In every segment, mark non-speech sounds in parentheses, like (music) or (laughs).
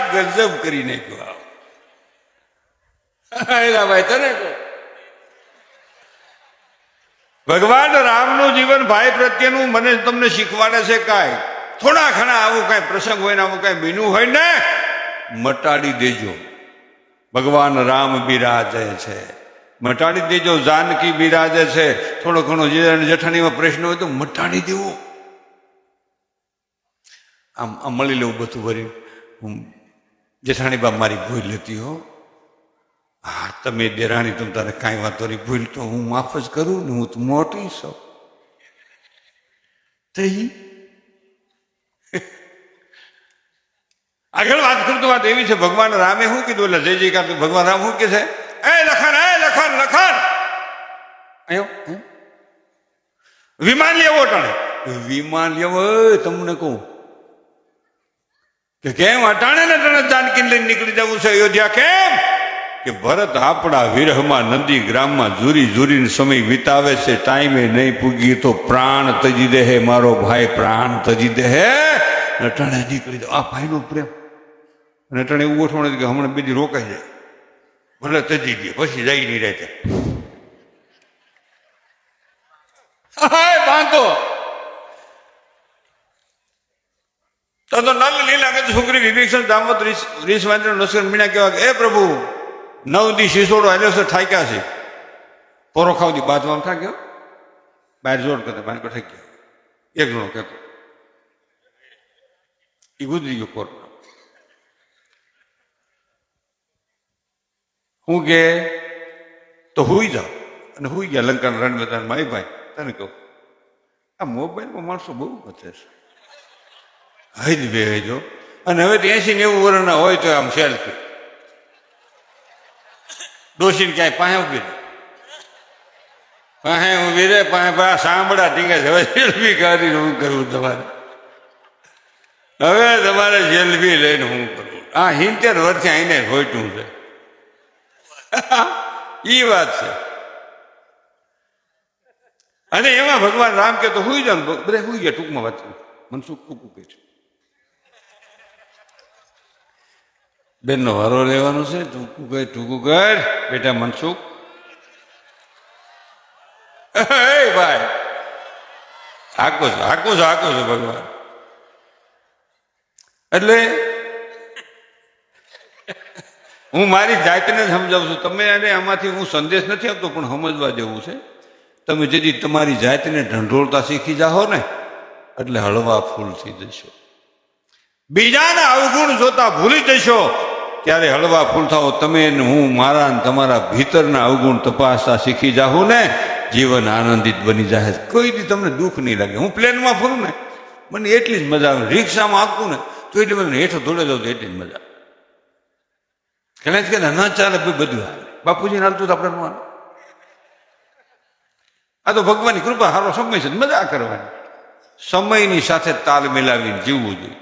ગજબ કરી નાખ્યો. ભગવાન રામનું જીવન ભાઈ પ્રત્યેનું મને તમને શીખવાડે છે કાંઈ. થોડા ઘણા આવું કાંઈ પ્રસંગ હોય ને આવું કાંઈ બીનું હોય ને, મટાડી દેજો. ભગવાન રામ બિરાજે છે. મટાડી દેજો, જાનકી બિરાજે છે. થોડો ઘણો જે જેઠાણીમાં પ્રશ્ન હોય તો મટાડી દેવો. આમ આમ મળી લેવું બધું ભરી. હું જેઠાણી બા મારી ભૂલ લેતી હો. હા, તમે દેરાણી તમ તારે કાંઈ વાંધો નહીં. ભૂલ તો હું માફ જ કરું ને હું તો મોટી છું. આગળ વાત કરું તો વાત એવી છે, ભગવાન રામે શું કીધું? એટલે જય જયકાર ભગવાન રામ શું કે છે? એ લખન એ લખન લખન હે? વિમાન લેવો ટાણે. વિમાન લેવો તમને કહું. કે કેમ અટાણે ને ટાણે જાનકી લઈને નીકળી જવું છે અયોધ્યા કેમ? કે ભરત આપણા વિરહમાં નદી ગ્રામમાં ઝૂરી ઝૂરીને સમય વિતાવે છે, ટાઈમે નહીં પૂગી તો પ્રાણ તજી દે હે, મારો ભાઈ પ્રાણ તજી દે હે. અટાણે નીકળી જાવ. આ ભાઈનો પ્રેમ. અને અટાણે એવું ગોઠવણ કે હમણાં બીજી રોકાઈ જાય. ભલે તજી દે, પછી જાય નહીં રહેતા બાંધો તો નલ લીલા કે છોકરી વિભીષણ દામોદ રીસ રીસ વાંદ્ર નસ્કર મીણા કહેવા એ પ્રભુ નવ દી શિસોડો હાલ્યો છે, ઠાક્યા છે. પોરો ખાવતી બાજવામાં થાક્યો બહાર જોડ કરતા બહાર ઠાઈ ગયો એક જણો કહેતો એ ગુજરી ગયો પોરો. હું કે, તો હુઈ જાઓ. અને હુઈ ગયા, લંકાના રણ મેદાન માઈ ભાઈ, તને કહું, આ મોબાઈલમાં માણસો બહુ મચે છે. હજ બે હજો અને હવે તો એસી નેવું વર્ષના હોય તો આમ સેલ્ફી ડોસીને ક્યાંય પાસે ઊભી પાસે ઊભી રહે પાસે સાંભળા ટીકે છે, હવે સેલ્ફી કાઢીને હું કરવું તમારે. હવે તમારે સેલ્ફી લઈને હું કરવું આ હિંતેર વર્ષે આઈને હોઈટું છે. (laughs) ઈ વાત છે. અને એમાં ભગવાન રામ કે તો હુઈ જાવ બધા હુઈ ગયા ટૂંકમાં વાત મનસુખ ટૂંકું કહે છે. બેનનો વારો લેવાનો છે, ટૂંકું કર ટૂંકું કર. બેટા મનસુખ ભાઈ. હાકો છો આકો છો આકો છો, ભગવાન. એટલે હું મારી જાતને સમજાવું છું. તમે એને આમાંથી હું સંદેશ નથી આપતો, પણ સમજવા જેવું છે. તમે જેથી તમારી જાતને ઢંઢોળતા શીખી જાઓ ને, એટલે હળવા ફૂલ થઈ જશો. બીજાના અવગુણ જોતા ભૂલી જશો. ત્યારે હળવા ફૂલ થાઓ. તમે હું, મારા ને તમારા ભીતરના અવગુણ તપાસતા શીખી જાઉં ને જીવન આનંદિત બની જાય કોઈ દી તમને દુઃખ નહીં લાગે. હું પ્લેનમાં ફરું ને, મને એટલી જ મજા આવે. રિક્ષામાં આપું ને, તો એટલી મને હેઠો દોડે જાઉં તો એટલી જ મજા કદાચ કે ના ચાલે ભાઈ, બધું હાલે. બાપુજી હાલતું તો આપણે આ તો ભગવાનની કૃપા સારો સમય છે મજા કરવાની. સમયની સાથે તાલ મિલાવીને જીવવું જોઈએ.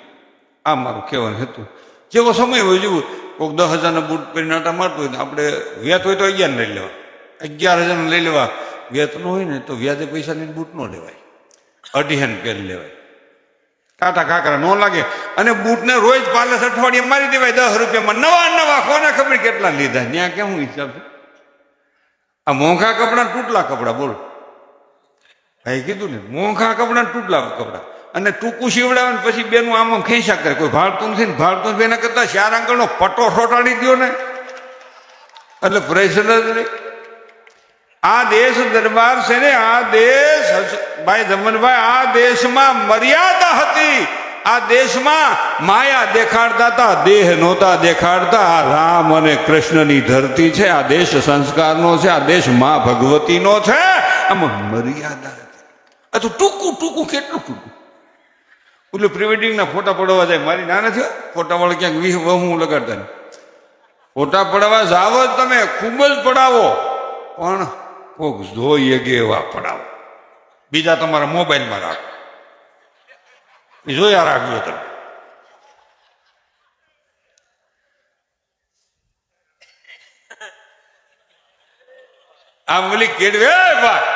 આ મારું કહેવાનું હતું. જેવો સમય હોય જીવવું કોઈક દસ હજારના બૂટ પહેરીને આટા મારતું હોય તો આપણે વ્યાત હોય તો અગિયાર લઈ લેવા. અગિયાર હજાર લઈ લેવા. વ્યાત ન હોય ને તો વ્યાજે પૈસા લઈને બૂટ ન લેવાય. અઢી હેન્ડ પહેરી લેવાય. કાંટા કાંકરા ન લાગે. અને બૂટને રોજ પાલસ અઠવાડિયે મારી દેવાય દસ રૂપિયામાં. નવા નવા કોને ખબર કેટલા લીધા? ત્યાં કેવું હિસાબ છે આ મોંઘા કપડા તૂટલા કપડા, બોલ. ભાઈ કીધું ને, મોંઘા કપડા તૂટલા કપડા. અને ટૂંકું સીવડાવે ને પછી બેનું આમ ખેંચા કરે. કોઈ ભાળતું નથી ને ભાળતું નથી, એના કરતા ચાર આંગળનો પટ્ટો સોટાડી દો ને. એટલે પ્રેશર જ નહીં. આ દેશ દરબાર છે ને, આ દેશ ભાઈ ધમનભાઈ આ દેશમાં મર્યાદા હતી. આ દેશમાં માયા દેખાડતા હતા, દેહ નહોતા દેખાડતા. આ રામ અને કૃષ્ણની ધરતી છે, આ દેશ સંસ્કારનો છે, આ દેશ મા ભગવતીનો છે. આમાં મર્યાદા હતી. આ તો ટૂંકું ટૂંકું કેટલું ટૂંકું પેલું પ્રિવેડિંગના ફોટા પડવા જાય. મારી ના નથી ફોટા વાળા ક્યાંક વીહ વહું લગાડતા ફોટા પડાવવા જાવ તમે, ખૂબ જ પડાવો. પણ કોક જોઈએ ગે એવા પડાવો. બીજા તમારા મોબાઈલમાં રાખો. એ જોયા રાખજો તમે. આ ઓલી કેડવે ભાઈ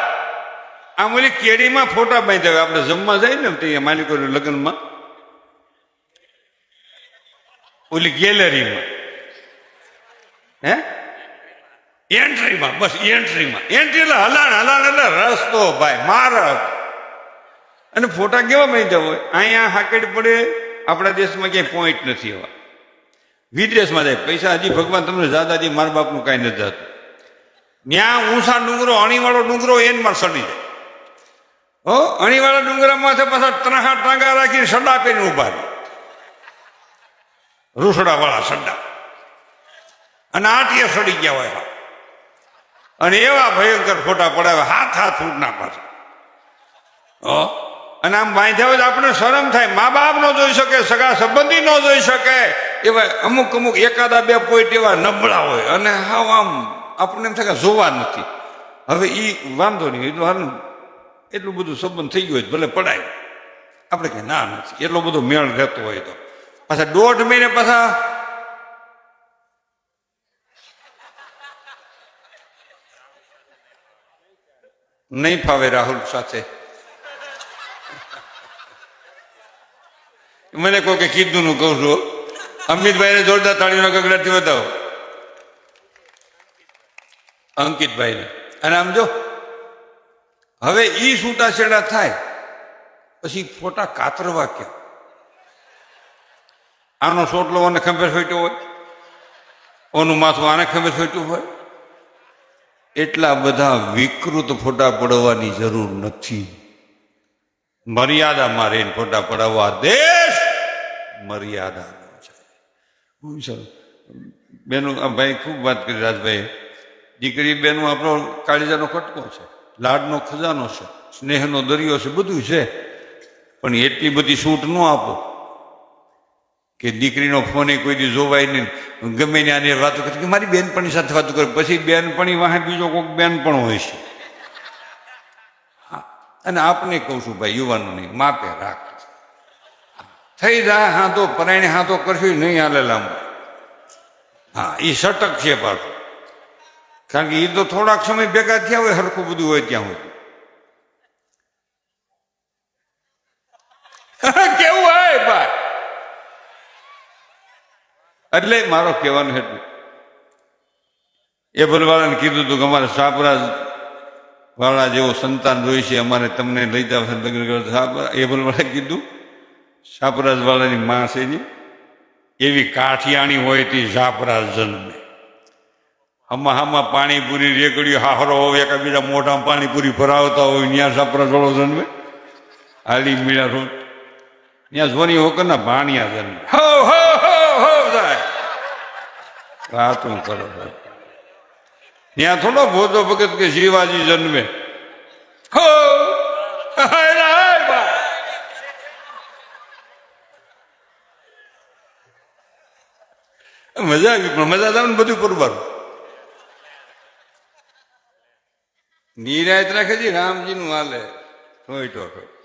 આમ ઓલી કેડીમાં ફોટા બાંધ્યા આપણે જમવા જાય ને ત્યાં માલિકોના લગ્નમાં. ઓલી ગેલેરીમાં. હે? એન્ટ્રીમાં બસ એન્ટ્રીમાં એન્ટ્રી એટલે હલાણ હલાણ એટલે રસ્તો, ભાઈ, મારક. અને ફોટા કેવા બાંધ્યા હોય? અહીંયા હાકેડ પડે. આપણા દેશમાં ક્યાંય પોઈન્ટ નથી એવા. વિદેશમાં જાય. પૈસા હજી ભગવાન તમને દાદાજી મારા બાપનું કાંઈ નથી થતું. ત્યાં ઊંસા ડુંગરો, અણીવાળો ડુંગરો એનમાં સડી જાય. હો, અણીવાળા ડુંગરામાં છે પાછા ત્રહા ટાંગા રાખીને સડા પહેરીને રહે. રૂસડાવાળા સડા. અને આટીએ સડી ગયા હોય. અને એવા ભયંકર ફોટા પડાવે હાથ હાથ ફૂટના પાછા. હો, અને આમ બાંધ્યા હોય આપણે શરમ થાય. મા બાપ ન જોઈ શકે, સગા સંબંધી ન જોઈ શકે. એવા અમુક અમુક એકાદા બે પોઈન્ટ એવા નબળા હોય. અને હા આમ આપણને એમ થાય જોવા નથી. હવે એ વાંધો નહીં એટલું એટલું બધું સંબંધ થઈ ગયો હોય ભલે પડાય. આપણે કે ના નથી. એટલો બધો મેળ રહેતો હોય તો. પાછા દોઢ મહિને પાછા નહીં ફાવે રાહુલ સાથે. મને કહો કે કીધું નું કહું છું. અમિતભાઈને જોરદાર તાળીનો ગગડાથી બતાવો અંકિતભાઈને. અને આમ જો હવે એ છૂટાછેડા થાય, પછી ફોટા કાતરવા ક્યાં? આનો સોટલો આને ખંભે ફેટ્યો હોય? ઓનું માથું આને ખંભે ફેટ્યું હોય? એટલા બધા વિકૃત ફોટા પડવાની જરૂર નથી. મર્યાદામાં રહીને ફોટા પડાવવા. દેશ મર્યાદાનો છે. બેનું, આ ભાઈ ખૂબ વાત કરી, રાજભાઈ. દીકરી બેનું આપણો કાળીજાનો કટકો છે. લાડનો ખજાનો છે, સ્નેહનો દરિયો છે, બધું છે. પણ એટલી બધી છૂટ ન આપો કે દીકરીનો ફોન એ કોઈ દી જોવાય નહીં. ગમે ને આને વાતો કરે કે મારી બેનપણી સાથે વાતો કરે. પછી બેનપણી વાહે બીજો કોઈક બેનપણ હોય છે. અને આપને કહું છું ભાઈ યુવાનોને માપે રાખ થઈ જાય હા તો પરાયણે હા તો કરશું, નહીં હાલે લાંબુ. હા એ સટક છે પાછું. કારણ કે એ તો થોડાક સમય ભેગા થયા હોય હરખું બધું હોય ત્યાં હોય. કેવું હોય ભાઈ? એટલે મારો કહેવાનું હેતુ. એ ભલવાળાને કીધું હતું કે અમારે સાપરાજ વાળા જેવો સંતાન જોઈ છે અમારે તમને લઈ જાવ લગ્ન સાપરા એ ભલવાળા કીધું સાપરાજ વાળાની માં છે ને એવી કાઠિયાણી હોય તે સાપરાજ જન્મે આમાં આમાં પાણીપુરી રેકડીઓ હાહરો હોય, એકાબીજા મોઢામાં પાણીપુરી ભરાવતા હોય ત્યાં સાપરાજ વાળો જન્મે. હાલી મીળા રોડ. ત્યાં જોની હોકરના ભાણિયા જન્મે. હો હો હો હો, જાય. વાતું કરો છો. ત્યાં થોડો ભોજો ભગત કે શિવાજી જન્મે. હો, હાય રે હાય બા. મજા આવી, પણ મજા આવે ને બધું કરવાનું. નિરાયત રાખે છે રામજી નું હાલે ઠોય ઠોય